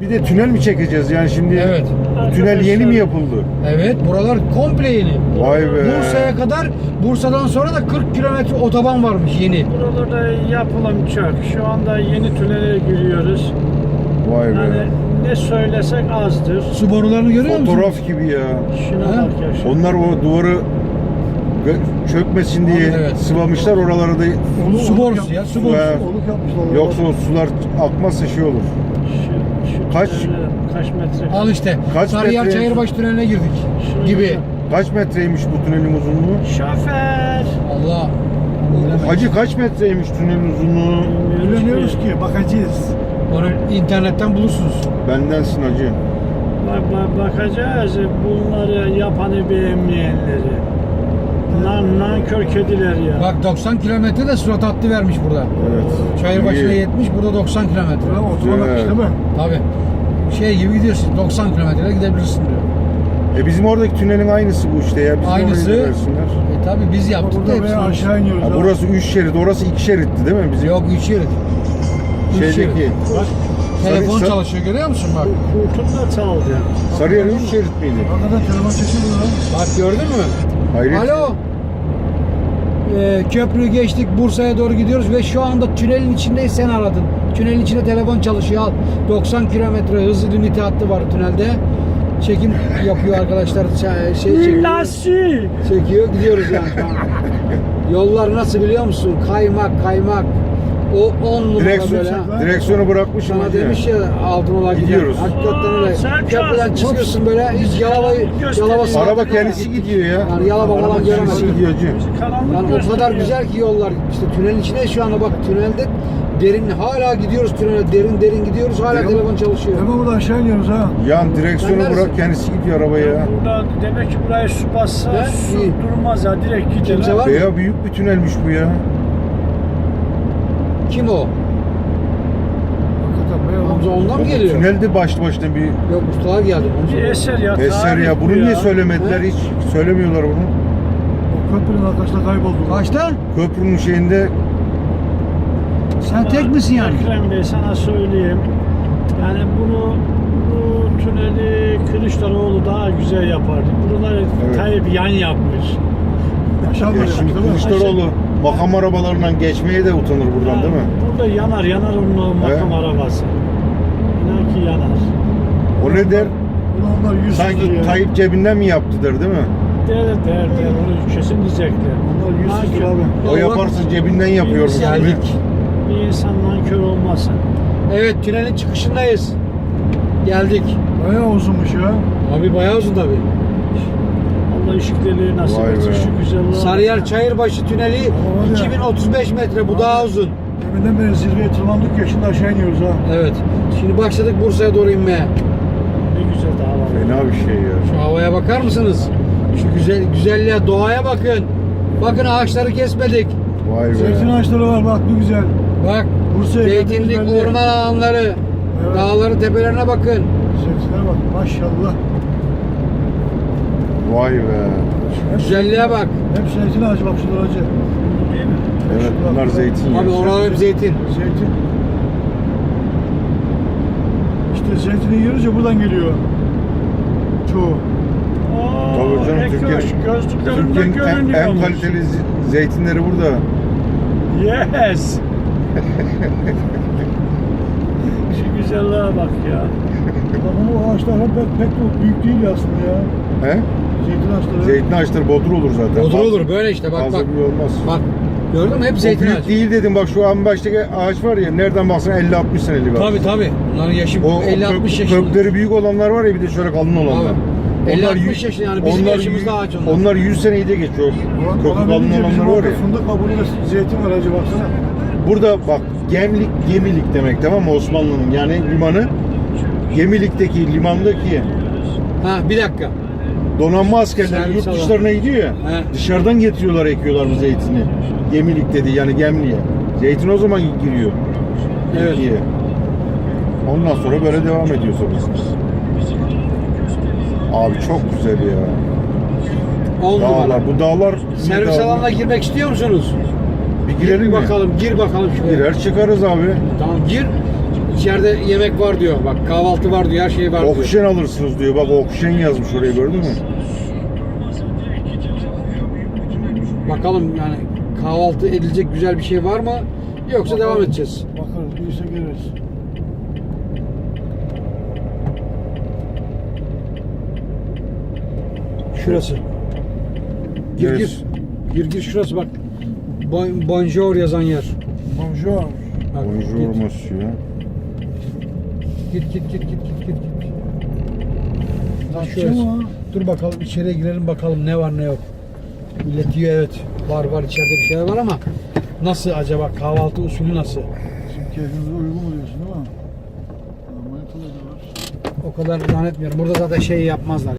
Bir de tünel mi çekeceğiz yani şimdi? Evet. Tünel yeni mi yapıldı? Evet buralar komple yeni. Vay be. Bursa'ya kadar Bursa'dan sonra da 40 kilometre otoban varmış yeni. Buralarda yapılım çok. Şu anda yeni tünele giriyoruz. Vay Yani be. ne söylesek azdır. Su borularını görüyor musun? Fotoğraf gibi ya. Şuna Ha? bak ya. şu- Onlar o duvarı gö- çökmesin diye Evet. sıvamışlar oraları da Su borusu ya su borusu. Ve- Oluk yapmışlar. yoksa o sular akmazsa şey olur. Şu Kaç? kaç metre? Al işte. Kaç Sarıyer metre- Çayırbaşı tüneline girdik Şunu gibi. Kaç metreymiş bu tünelin uzunluğu? Şoför. Allah. Hacı kaç metreymiş tünelin uzunluğu? Bilemiyoruz ki bakacağız. Onu internetten bulursunuz. Bendensin hacı. Bak, bak, bakacağız bunları yapanı beğenmeyenleri. Nan nankör kediler ya. Bak 90 kilometre de surat hattı vermiş burada. Evet. Çayırbaşı'na İyi. 70, burada 90 kilometre. Bravo otoban Güzel. yapmış değil mi? Tabi. Şey gibi gidiyorsun 90 kilometre gidebilirsin diyor. E bizim oradaki tünelin aynısı bu işte ya. Bizim Aynısı. orayı da versinler. E tabi biz yaptık da Burada veya hepsini. aşağı iniyoruz. Ha, burası 3 şerit, orası 2 şeritti değil mi? Bizim Yok 3 şerit. Üç şerit. şeydeki. Bak, Telefon Sarı- çalışıyor görüyor musun bak. Kurtum da çaldı. Sarıyer 3 şerit miydi? Hakikaten telefon sesi bu lan. Bak gördün mü? Hayret. Alo. Ee, köprüyü geçtik Bursa'ya doğru gidiyoruz ve şu anda tünelin içindeyiz sen aradın. Tünelin içinde telefon çalışıyor al. 90 kilometre hızlı limiti hattı var tünelde. Çekim yapıyor arkadaşlar. Şey şey çekiyor. Nasıl? Çekiyor gidiyoruz yani şu an. Yollar nasıl biliyor musun? Kaymak kaymak. O 10 numara Direksiyon, böyle. ha. direksiyonu bırakmışım Sana hacı. demiş ya Altınola gidiyor. Gidiyoruz. Hakikaten öyle. Sen Köprüden çarp. çıkıyorsun böyle hiç Gösteriyor. yalava Araba kendisi gidiyor ya. Yani yalava Araba falan kendisi gidiyor hacı. Karanlık Yani o kadar gösteriyor. güzel ki yollar. İşte tünelin içinde şu anda bak tünelde derin hala gidiyoruz tünele derin derin gidiyoruz hala Devam- telefon çalışıyor. Hemen burada aşağı iniyoruz ha. Yan direksiyonu Sen bırak neresin? kendisi gidiyor arabaya ya. Burada demek ki burayı su bassa Ben su iyi. durmaz ha direkt gider. Kimse ha. var mı? Veya büyük bir tünelmiş bu ya. Kim o? Hakikaten bayağı Hamza ondan mı geliyor? Tünelde başlı başına bir Yok Mustafa geldi. Bir eser ya. eser tarih ya. bu Bunu niye söylemediler hiç? Söylemiyorlar bunu. O köprünün arkasında kayboldu. Kaçta? Köprünün şeyinde Sen tek misin yani? Ekrem Bey sana söyleyeyim. Yani bunu bu tüneli Kılıçdaroğlu daha güzel yapardı. Buraları Evet. Tayyip yan yapmış. Aşağı ya şimdi? Kılıçdaroğlu makam arabalarından geçmeye de utanır buradan değil mi? Burada yanar yanar onun o makam arabası. İnan ki yanar. O ne der? Ulan onlar yüz Sanki ya. Tayyip cebinden mi yaptı der değil mi? Der der der onu kesin diyecekler. Onlar yüz Nankör. lira abi. O yaparsa cebinden yapıyormuş gibi. Geldik. Bir insan nankör olmasın. Evet tünelin çıkışındayız. Geldik. Bayağı uzunmuş ya. Abi bayağı uzun tabii. Işıklılığı nasip Vay etsin be. şu güzelliğe. Sarıyer Çayırbaşı tüneli Ama var ya- 2035 metre bu daha uzun. Deminden beri zirveye tırmandık ya şimdi aşağı iniyoruz ha. Evet. Şimdi başladık Bursa'ya doğru inmeye. Ne güzel daha var. Fena bir şey ya. Şu havaya bakar mısınız? Şu güzel güzelliğe, doğaya bakın. Bakın ağaçları kesmedik. Vay Zeytin be. ağaçları var bak ne güzel. Bak Bursa'ya zeytinlik orman alanları, Evet. dağların tepelerine bakın. Zeytinlere bak maşallah. Vay be. Güzelliğe bak. hep zeytin ağacı bak. Değil mi? Evet bunlar zeytin Abi oralar hep zeytin. Zeytin. İşte zeytini yiyoruz ya buradan geliyor. Çoğu. Tabii canım Türkiye, Türkiye'nin en, en kaliteli zeytinleri burada. Yes. şu güzelliğe bak ya. Ama bu ağaçlar hep pek, pek büyük değil aslında ya. He? Zeytin ağaçları. Zeytin ağaçları bodur olur zaten. Bodur Fazla- olur böyle işte bak Fazla bak. bir olmaz. Bak gördün mü hep O zeytin büyük ağacı. değil dedim bak şu an baştaki ağaç var ya nereden baksan 50-60 seneli galiba. Tabi tabi. Bunların yaşı O, o 50-60 kök- yaşında. kökleri büyük olanlar var ya bir de şöyle kalın olanlar. Tabii. 50-60 yaşında yani bizim onlar yaşımızda yüz- ağaç onlar. Onlar 100 seneyi de geçiyor. Ulan Kökü bana kalın bilince bizim olanlar var orada ya. fındık kabuğuyla zeytin var hacı baksana. Burada bak gemlik gemilik demek tamam mı Osmanlı'nın yani limanı. Gemilikteki limandaki Ha bir dakika. Donanma askerleri Servis yurt alan. dışlarına gidiyor ya. He. Dışarıdan getiriyorlar ekiyorlar bu zeytini. Gemilik dedi yani gemliğe. Zeytin o zaman giriyor. Evet. Türkiye'ye. Ondan sonra böyle devam ediyor sonra. Abi çok güzel ya. 10 numara. Dağlar. Bu dağlar Servis dağlar. alanına girmek istiyor musunuz? Bir Gir girelim mi? bakalım, gir bakalım şuraya. Girer çıkarız abi. Tamam gir. İçeride yemek var diyor. Bak kahvaltı var diyor. Her şey var diyor. Oksijen alırsınız diyor. Bak oksijen yazmış oraya gördün mü? Bakalım yani kahvaltı edilecek güzel bir şey var mı? Yoksa devam edeceğiz. Bakarız, iyiyse geliriz. Şurası. Gir gir. Gir gir şurası bak. Bon- Bonjour yazan yer. Bonjour. Bak, Bonjour git. Monsieur. Git git git git git git. Mı? Dur bakalım içeriye girelim bakalım ne var ne yok. Millet diyor evet var var içeride bir şeyler var ama nasıl acaba kahvaltı usulü nasıl? Bizim keyfimize uygun mu diyorsun değil mi? Manitalı da var. O kadar zannetmiyorum. Burada zaten şey yapmazlar.